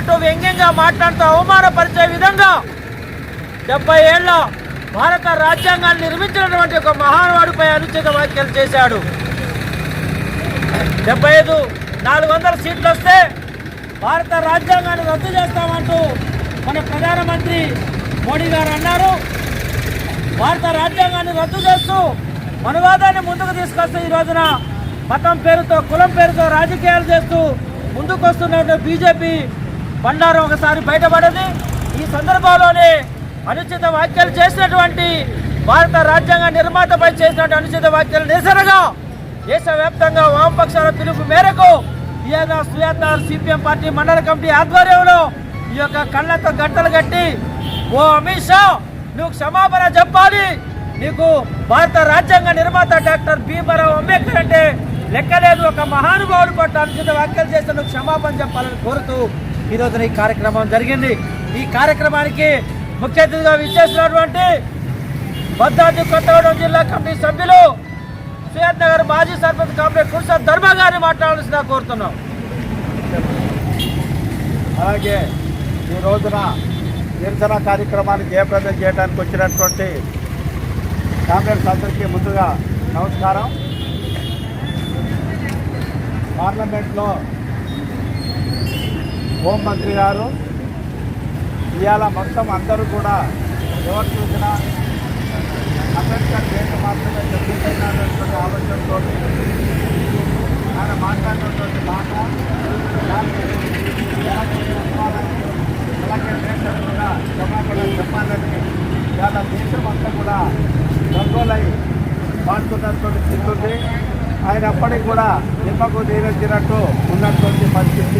అంటూ వ్యంగ్యంగా మాట్లాడుతూ అవమానపరిచే విధంగా డెబ్బై ఏళ్ళ భారత రాజ్యాంగాన్ని నిర్మించినటువంటి ఒక మహానుభావుడిపై అనుచిత వ్యాఖ్యలు చేశాడు. డెబ్బై ఐదు నాలుగు వందల సీట్లు వస్తే భారత రాజ్యాంగాన్ని రద్దు చేస్తామంటూ మన ప్రధానమంత్రి మోడీ గారు అన్నారు. భారత రాజ్యాంగాన్ని రద్దు చేస్తూ మనవాదాన్ని ముందుకు తీసుకొస్తూ ఈ రోజున మతం పేరుతో కులం పేరుతో రాజకీయాలు చేస్తూ ముందుకు వస్తున్న బీజేపీ బండారం ఒకసారి బయటపడింది. ఈ సందర్భంలోనే అనుచిత వ్యాఖ్యలు చేసినటువంటి భారత రాజ్యాంగ నిర్మాతపై చేసినటువంటి అనుచిత వ్యాఖ్యలు నిరసనగా దేశవ్యాప్తంగా వామపక్షాల పిలుపు మేరకు ఈయన సుయాతార్ సిపిఎం పార్టీ మండల కమిటీ ఆధ్వర్యంలో ఈ యొక్క కళ్ళతో గంటలు కట్టి ఓ అమిత్ షా నువ్వు క్షమాపణ చెప్పాలి. నీకు భారత రాజ్యాంగ నిర్మాత డాక్టర్ భీమరావు అంబేద్కర్ అంటే లెక్కలేదు. ఒక మహానుభావుడు పట్ల అనుచిత వ్యాఖ్యలు చేస్తే నువ్వు క్షమాపణ చెప్పాలని కోరుతూ ఈ రోజున ఈ కార్యక్రమం జరిగింది. ఈ కార్యక్రమానికి ముఖ్య అతిథిగా విచ్చేసినటువంటి భద్రాద్రి కొత్తగూడెం జిల్లా కమిటీ సభ్యులు సుయత్ నగర్ మాజీ సర్పంచ్ కాంప్లెక్స్ కుర్సా ధర్మ గారిని మాట్లాడాల్సిన కోరుతున్నాం. అలాగే ఈ రోజున నిరసన కార్యక్రమాన్ని జయప్రదం చేయడానికి వచ్చినటువంటి కాంగ్రెస్ అందరికీ ముందుగా నమస్కారం. పార్లమెంట్లో హోంమంత్రి గారు ఇవాళ మొత్తం అందరూ కూడా ఎవరు చూసినా అంబేద్కర్ దేశ మాత్రమే చెప్పిందన్నటువంటి ఆలోచనతో ఆయన మాట్లాడినటువంటి మాట అలాగే దేశం కూడా క్షమాపణ చెప్పాలని ఇవాళ దేశం అంతా కూడా గంగోలై పాడుతున్నటువంటి స్థితి ఉంది ఆయన అప్పటికి కూడా నిమ్మకు నీరెత్తినట్టు ఉన్నటువంటి పరిస్థితి